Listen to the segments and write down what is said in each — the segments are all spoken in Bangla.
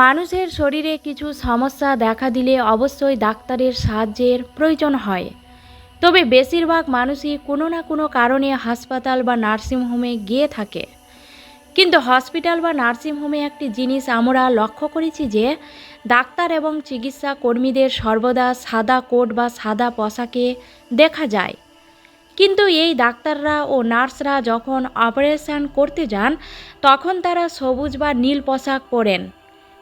মানুষের শরীরে কিছু সমস্যা দেখা দিলে অবশ্যই ডাক্তারের সাহায্যের প্রয়োজন হয়। তবে বেশিরভাগ মানুষই কোনো না কোনো কারণে হাসপাতাল বা নার্সিংহোমে গিয়ে থাকে। কিন্তু হসপিটাল বা নার্সিংহোমে একটি জিনিস আমরা লক্ষ্য করেছি যে, ডাক্তার এবং চিকিৎসা কর্মীদের সর্বদা সাদা কোট বা সাদা পোশাকে দেখা যায়। কিন্তু এই ডাক্তাররা ও নার্সরা যখন অপারেশন করতে যান, তখন তারা সবুজ বা নীল পোশাক পরেন।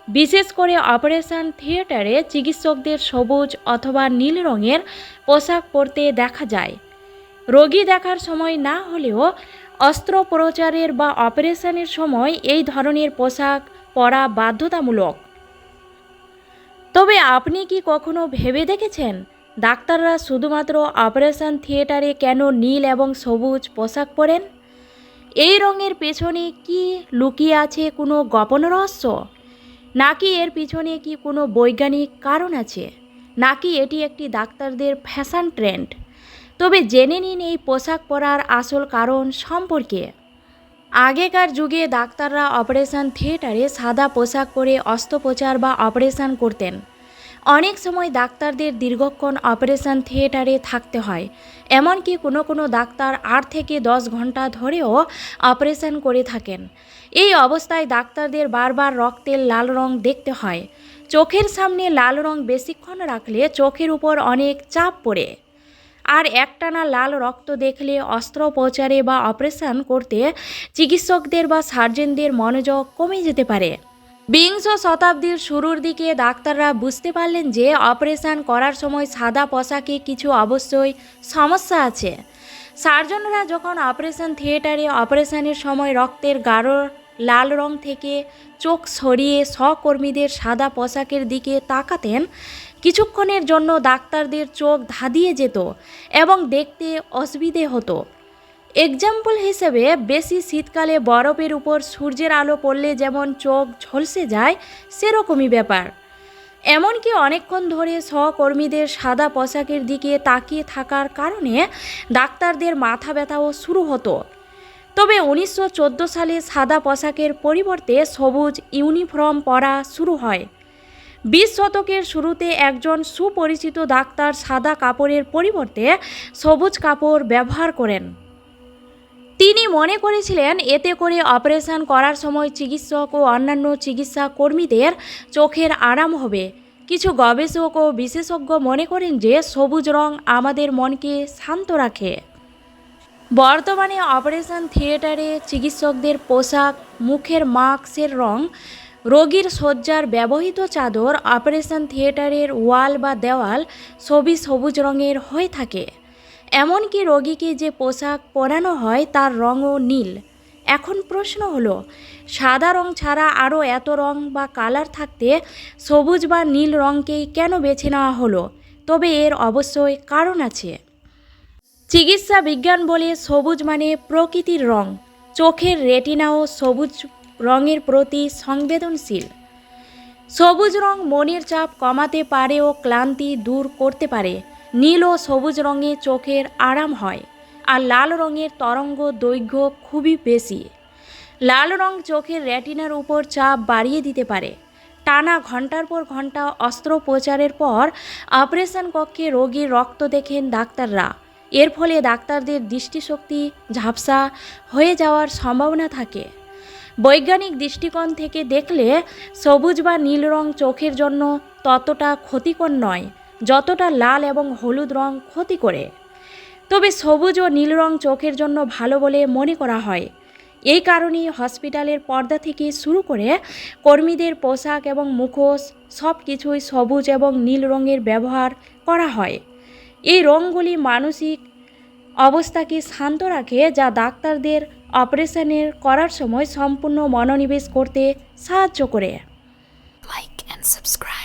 বিশেষ করে অপারেশন থিয়েটারে চিকিৎসকদের সবুজ অথবা নীল রঙের পোশাক পরতে দেখা যায়। রোগী দেখার সময় না হলেও অস্ত্রোপচারের বা অপারেশনের সময় এই ধরনের পোশাক পরা বাধ্যতামূলক। তবে আপনি কি কখনো ভেবে দেখেছেন ডাক্তাররা শুধুমাত্র অপারেশন থিয়েটারে কেন নীল এবং সবুজ পোশাক পরেন? এই রঙের পেছনে কি লুকিয়ে আছে কোনো গোপন রহস্য? নাকি এর পিছনে কি কোনো বৈজ্ঞানিক কারণ আছে? নাকি এটি একটি ডাক্তারদের ফ্যাশন ট্রেন্ড? তবে জেনে নিন এই পোশাক পরার আসল কারণ সম্পর্কে। আগেকার যুগে ডাক্তাররা অপারেশন থিয়েটারে সাদা পোশাক পরে অস্ত্রোপচার বা অপারেশন করতেন। অনেক সময় ডাক্তারদের দীর্ঘক্ষণ অপারেশন থিয়েটারে থাকতে হয়। এমনকি কোনো কোনো ডাক্তার আট থেকে দশ ঘণ্টা ধরেও অপারেশন করে থাকেন। এই অবস্থায় ডাক্তারদের বারবার রক্তের লাল রং দেখতে হয়। চোখের সামনে লাল রং বেশিক্ষণ রাখলে চোখের উপর অনেক চাপ পড়ে। আর একটানা লাল রক্ত দেখলে অস্ত্রোপচারে বা অপারেশন করতে চিকিৎসকদের বা সার্জেনদের মনোযোগ কমে যেতে পারে। বিংশ শতাব্দীর শুরুর দিকে ডাক্তাররা বুঝতে পারলেন যে অপারেশন করার সময় সাদা পোশাকে কিছু অবশ্যই সমস্যা আছে। সার্জনরা যখন অপারেশন থিয়েটারে অপারেশনের সময় রক্তের গাঢ় লাল রং থেকে চোখ সরিয়ে সহকর্মীদের সাদা পোশাকের দিকে তাকাতেন, কিছুক্ষণের জন্য ডাক্তারদের চোখ ধাঁধিয়ে যেত এবং দেখতে অসুবিধে হতো। এক্সাম্পল হিসেবে বেশি শীতকালে বরফের উপর সূর্যের আলো পড়লে যেমন চোখ ঝলসে যায়, সেরকমই ব্যাপার। এমনকি অনেকক্ষণ ধরে সহকর্মীদের সাদা পোশাকের দিকে তাকিয়ে থাকার কারণে ডাক্তারদের মাথা ব্যথাও শুরু হতো। তবে উনিশশো চোদ্দ সালে সাদা পোশাকের পরিবর্তে সবুজ ইউনিফর্ম পরা শুরু হয়। বিশ শতকের শুরুতে একজন সুপরিচিত ডাক্তার সাদা কাপড়ের পরিবর্তে সবুজ কাপড় ব্যবহার করেন। তিনি মনে করেছিলেন, এতে করে অপারেশন করার সময় চিকিৎসক ও অন্যান্য চিকিৎসা কর্মীদের চোখের আরাম হবে। কিছু গবেষক ও বিশেষজ্ঞ মনে করেন যে, সবুজ রং আমাদের মনকে শান্ত রাখে। বর্তমানে অপারেশন থিয়েটারে চিকিৎসকদের পোশাক, মুখের মাস্কের রং, রোগীর শয্যার ব্যবহৃত চাদর, অপারেশন থিয়েটারের ওয়াল বা দেওয়াল সবই সবুজ রঙের হয়ে থাকে। এমনকি রোগীকে যে পোশাক পরানো হয় তার রঙও নীল। এখন প্রশ্ন হলো, সাদা রং ছাড়া আরও এত রং বা কালার থাকতে সবুজ বা নীল রঙকেই কেন বেছে নেওয়া হলো? তবে এর অবশ্যই কারণ আছে। চিকিৎসা বিজ্ঞান বলে সবুজ মানে প্রকৃতির রং। চোখের রেটিনাও সবুজ রঙের প্রতি সংবেদনশীল। সবুজ রং মনের চাপ কমাতে পারে ও ক্লান্তি দূর করতে পারে। নীল ও সবুজ রঙে চোখের আরাম হয় আর লাল রঙের তরঙ্গ দৈর্ঘ্য খুবই বেশি। লাল রং চোখের রেটিনার উপর চাপ বাড়িয়ে দিতে পারে। টানা ঘণ্টার পর ঘণ্টা অস্ত্রোপচারের পর অপারেশন কক্ষে রোগীর রক্ত দেখেন ডাক্তাররা। এর ফলে ডাক্তারদের দৃষ্টিশক্তি ঝাপসা হয়ে যাওয়ার সম্ভাবনা থাকে। বৈজ্ঞানিক দৃষ্টিকোণ থেকে দেখলে সবুজ বা নীল রং চোখের জন্য ততটা ক্ষতিকর নয়। যতটা লাল এবং হলুদ রং ক্ষতি করে। তবে সবুজ ও নীল রং চোখের জন্য ভালো বলে মনে করা হয়। এই কারণেই হসপিটালের পর্দা থেকে শুরু করে কর্মীদের পোশাক এবং মুখোশ সব কিছুই সবুজ এবং নীল রঙের ব্যবহার করা হয়। এই রঙগুলি মানসিক অবস্থাকে শান্ত রাখে, যা ডাক্তারদের অপারেশনের করার সময় সম্পূর্ণ মনোনিবেশ করতে সাহায্য করে। Like and subscribe.